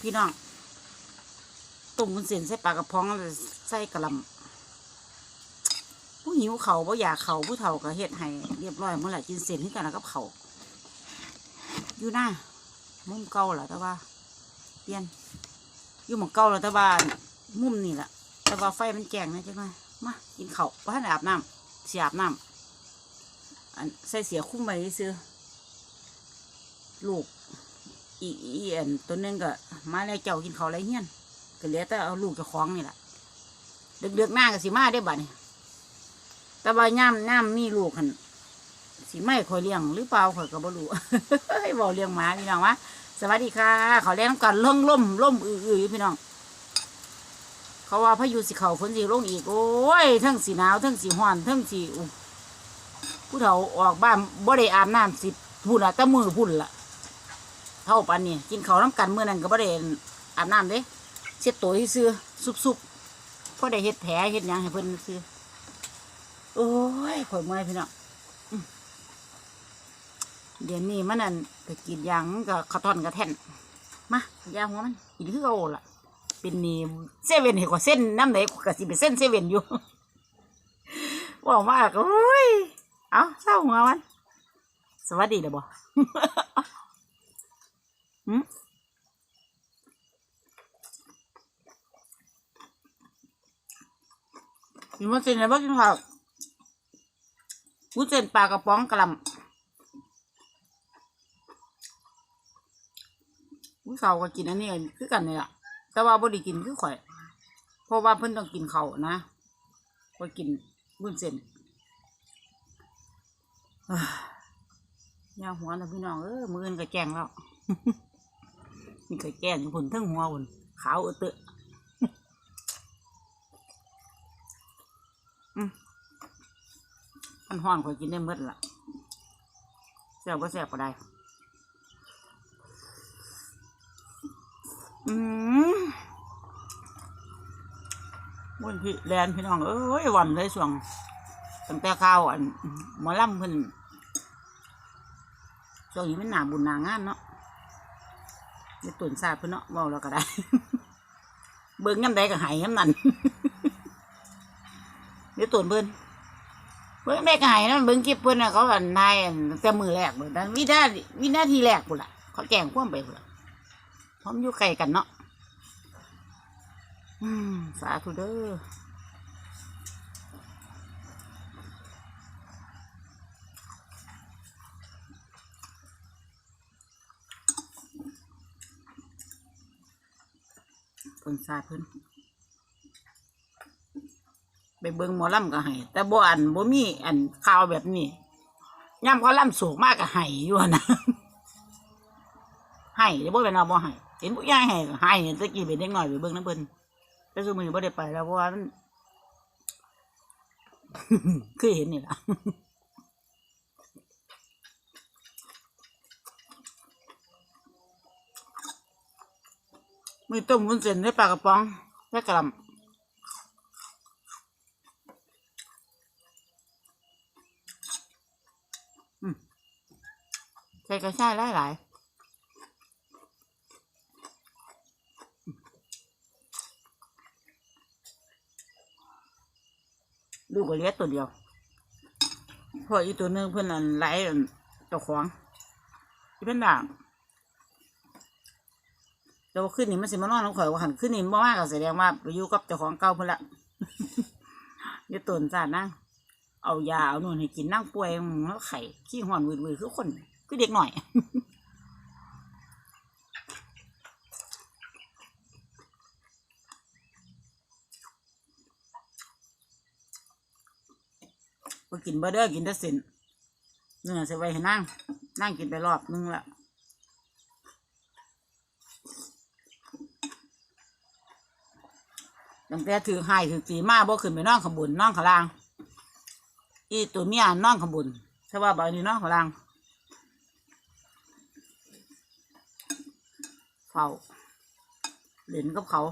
พี่น้องต้มวุ้นเส้นใส่ปลากระพองใส่กระลำผู้หิวเขาผู้อยากเขาผู้เฒ่าก็เฮ็ดให้เรียบร้อยเมื่อไหร่กินเส้นที่กันแล้วกับเขาอยู่หน้ามุมเก่าแหละแต่ว่า เปลี่ยน อยู่หมองเก่าแล้วแต่ว่ามุมนี่แหละแต่ว่าไฟมันแจงนะจังไงมมากินเขาวบ้านอาบน้ำเสียอาบน้ำใส่เสียคุ้มไว้ซื้อลูก อีอีอันตัวนึงก็มาแล้วเจ้ากินเขาไรเงี้ยนก็เหลือแต่เอาลูกจะคล้องนี่แหละเดือกๆหน้าก็สิมาได้บัดนี่แต่ว่าย่ำย่ำมีลูกหันสิไม่คอยเลี้ยงหรือเปล่าคอยก็บ่รู้ให้บอกเลี้ยงหมาพี่น้องวะสวัสดีค่ะเขาเลี้ยงกันล่มล่มล่มอือๆอยู่พี่น้อง เขาว่าพายุสิเขาฝนสิลงอีกโอ้ยทั้งสีหนาวทั้งสีห้อนทั้งสีอู้ผู้เฒ่าออกบ้านบ่ได้อาบน้ำสิพุ่นละต่มือพุ่นละ ท่าปันนี่กินเขาน้ำกันเมื่อนั้นก็บ่ได้อาบน้ำเด้เช็ดตัวให้ซื้อซุบๆพอได้เฮ็ดแผลเฮ็ดยังให้เพิ่นซื้อโอ้ยข่อยเมื่อยพี่น้องเดี๋ยวนี้มันนั่นไปกินยังก็ขาวตอนกระแท่นมายาหัวมันกินคือเอาล่ะ เป็นนี่เซเว่นเห็นกว่าเส้นน้ำไหนก็สิเป็นเส้นเซเว่นอยู่บอกมากโอ้ยเอาเศร้าหัวมัน สวัสดีเด้อบ่ กินมันเส้นอะไรบ้างกินข้าววุ้นเส้นปลากระป๋องกะลำวุ้นเสาก็กินอันนี้คือกันนี่แหละแต่ว่าบ่ได้กินคือข่อย เพราะว่าเพิ่นต้องกินเขานะบ่กินวุ้นเส้นอ่ายาหัวนะพี่น้องเออมืออื่นก็แจ้งแล้ว นี่เคยแก้อยู่ผลทั้งหัวผลขาวเออเตอะมันห้อนข่อยกินได้หมดละแซ่บก็แซ่บก็ได้ อืมวันพี่แลนพี่น้อง เอ้ยวันเลยส่วงตั้งแต่ข้าวอันหมอลำเพิ่นช่วงนี้มันหนาบุญหนางานเนาะ ในตุนซาดเพื่อนเนาะเว้าแล้วก็ได้ เบิ่งย่ำใดก็ใหายย่ำนั่นในตุนเพิ่นเบิ่งได้ก็ใหายนั่นเบิ่งคลิปเพิ่นน่ะเขาอันนายอันแต่มือแรกเบิ่งแต่วินาทีวินาทีแรกพุ่นล่ะเขาแจ้งความไปพุ่นล่ะพร้อมอยู่ไกลกันเนาะอืมสาธุเด้อ พิ่นซาเพิ่นไปเบิ่งหมอลำก็ให้แต่บ่อันบ่มีอันข่าวแบบนี้ย่ำเขาลำสูงมากก็ให้อยู่นะให้เดี๋ยวบ่เป็นเอาบ่ให้เห็นผู้ใหญ่ให้ให้ตะกี้เป็นเด็กน้อยไปเบิ่งน้ำเพิ่นแต่ซุมื้อบ่ได้ไปแล้วเพราะว่ามันคือเห็นนี่ล่ะ มีต้มวุ้นเส้นในปลากระป๋องและกระลำใส่กระชายหลายหลายๆลูกก็เลี้ยตัวเดียวเพราะอีตัวนึงเพื่อนอันไหลอันเจ้าของที่เป็นด่าง แต่ว่าขึ้นนี่มันสิมานอนน้องข่อยว่าหันขึ้นนี่บ่มากก็แสดงว่าไปอยู่กับเจ้าของเก่าเพิ่นละอย่าตนจ้านั่งเอายาเอานู่นให้กินนั่งป่วยแล้วไข่ขี้ห่อนวืดๆคือคนคือเด็กหน่อยไปกินเบอร์เดอร์กินแต่เส้นเนื้อใส่ไว้ให้นั่งนั่งกินไปรอบนึงละ ตั้งแต่ถือไห้ถือตีมาบ่ขึ้นไปนอนขางบนนอนขลาง อีตัวเมียนอนขางบนใช่ว่าบ่นี้นอนขลางเฝ้าเล่นกับเขา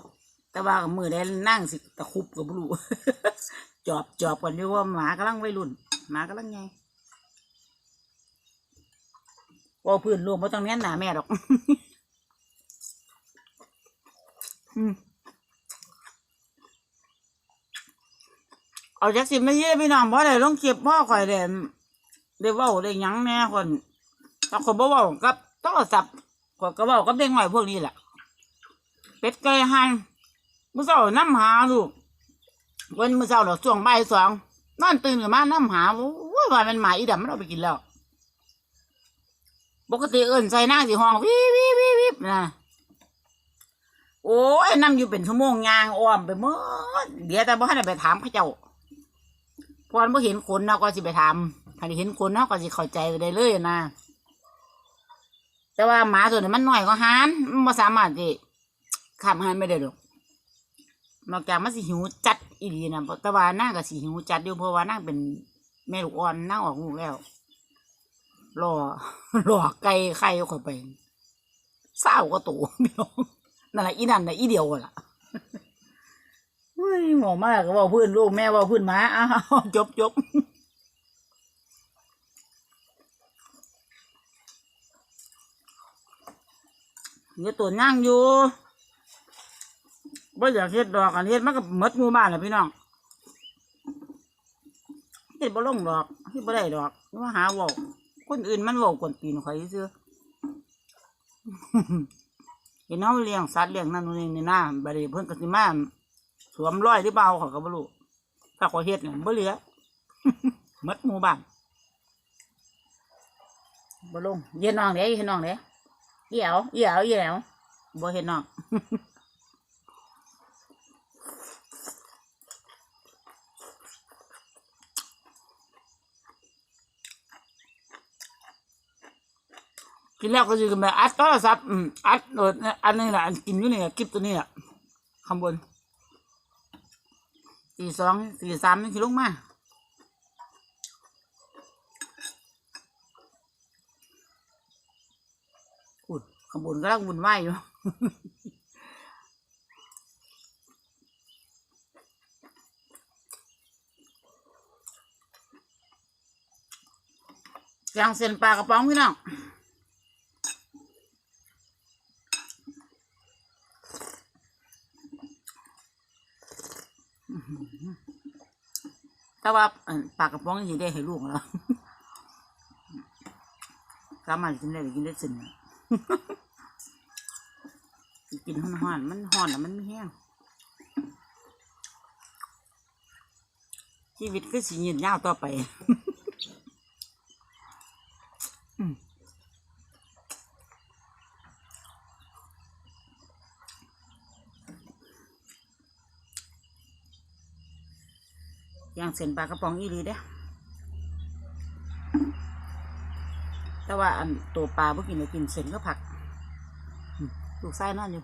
แต่ว่ามือได้นั่งสิตะคุบกับลูจอบจอบกันอยู่ว่าหมากำลังวัยรุ่นหมากำลังไงว่าพื้นรวมมาต้องเนี้หนาแม่ดอก อืม เอาจากสิไม่เย่พี่น้องเพราะอะไรต้องเก็บพ่อข่อยเด่นเดี๋ยวว่าได้หยังแน่คนถ้าคนบ่เว้ากับโทรศัพท์ข่อยก็เว้ากับเด็กหน่อยพวกนี้แหละเป็ดไก่หันมื้อเช้าน้ำหาลูกวันมื้อเช้าดอกช่วงบ่ายสองนอนตื่นขึ้นมาน้ำหาโอ้ยว่ามันหมาอีดำมันเอาไปกินแล้ว ปกติเอิ้นใส่นางสิห้องวิวิวิวินะโอ้ยน้ำอยู่เป็นชั่วโมงยางอ้อมไปหมดเดี๋ยวแต่บ่ทันได้ไปถามเขาเจ้า พราะว่าบ่เห็นคนเนาะก็สิไปถามถ้าได้เห็นคนเนาะก็สิเข้าใจไปได้เลยนะแต่ว่าหมาตัวนี้มันหน้อยกว่าหานมันบ่สามารถที่ข้ามหานไม่ได้ดอกนอกจากมันสิหิวจัดอีหลีนะแต่ว่านางก็สิหิวจัดอยู่เพราะว่านางเป็นแม่ลูกอ่อนนางออกลูกแล้วรอรอไก่ไข่เข้าไปเศร้าก็ตัวพี่น้องนั่นแหละอีนั่นน่ะอีเดียวล่ะ เฮ้ยหมอมากก็ว่าพื้นลูกแม่ว่าพื้นหมาอ้าวจบจบเดี๋ยวตัวนั่งอยู่บ่อยากเฮ็ดดอกอันเฮ็ดมันก็มดหมู่บ้านแหละพี่น้องเฮ็ดบ่ลงดอกเฮ็ดบ่ได้ดอกว่าหาว้าคนอื่นมันบอกกวนตีนข่อยซื้อเห็นเขาเลี้ยงสัตว์เลี้ยงนั่นนู่นนี่นี่นบริเพิ่นก็สิมา สวมร้อยหรือเปล่าเขาก็บ่รู้ถ้าขอเฮ็ดเนี่ยบ่เหลือหมดหมู่บ้านบ่ลงเย็นน้องเด้เห็นน้องเด้เอี่ยวเอี่ยวเอี่ยวบ่เห็นน้องกินแล้วก็จะกินแบบอัดโทรศัพท์อัดโหลดเนี่ยอันนี้แหละอันกินอยู่นี่แหละคลิปตัวนี้แหละข้างบน สี่สองสี่สามนี่คือลงมาอุดข้างบนก็ลังวุ่นวายอยู่แกงเส้นปลากระป๋องพี่น้อง แต่ว่าปากกระป๋องนี่ได้ให้ลูกแล้วสามารถกินได้หรือกินได้สินกินห่อนๆมันห่อนแล้วมันไม่แห้งชีวิตก็สิยืนยาวต่อไป อืม ย่างเส้นปลากระป๋องอีหลีเด้แต่ว่าอันตัวปลาเมื่อกินเลยกินเส้นก็ผักลูกไส้นอนอยู่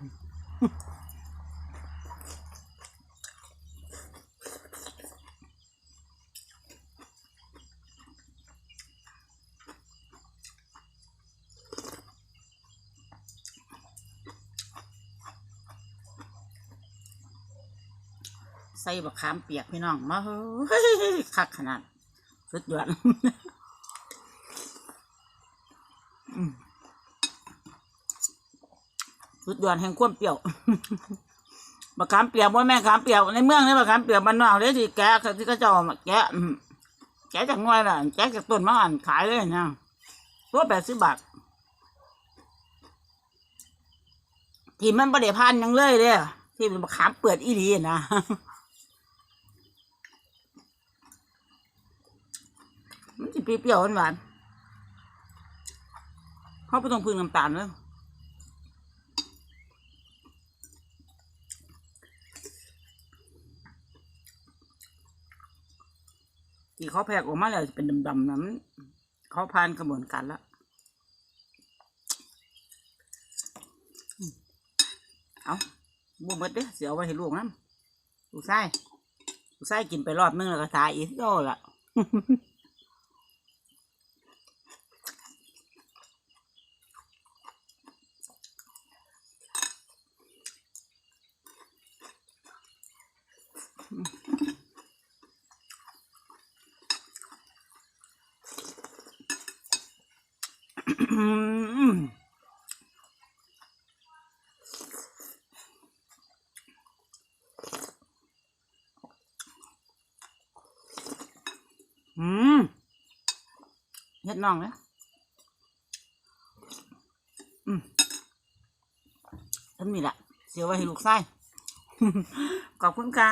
ใส่บักขามเปียกพี่น้องมาเฮ้ยคักขนาด สุดยอดสุดยอดแห่งความเปรี้ยวบักขามเปียกว่าแม่ขามเปียกในเมืองนี่บักขามเปียกบ้านนอกเลยที่แกะที่เขาเจ้ามาแกะแกะจากหน่วยน่ะแกะจากต้นมะอ่านขายเลยนะตัวแปดสิบบาทที่มันประเดี๋ยวพันยังเลยเด้ที่เป็นขามเปิดอีหลีนะ มันจะ เปรี้ยวหวานเขาไปต้องพึ่งน้ำตาลเลยที่เขาแพกออกมาแล้วเป็นดำๆนะมันเขาผ่านกระบวนการแล้วเอาบุบเบิดเด้เสียเอาไว้ให้ลูกน้ำลูกไส้ลูกไส้กินไปรอบนึงแล้วก็ทายอีกโย่ละ อืม อืม เฮ็ดน้องเนี่ยอืมทำนี่แหละเสียไว้ให้ลูกไส้ขอบคุณค่ะ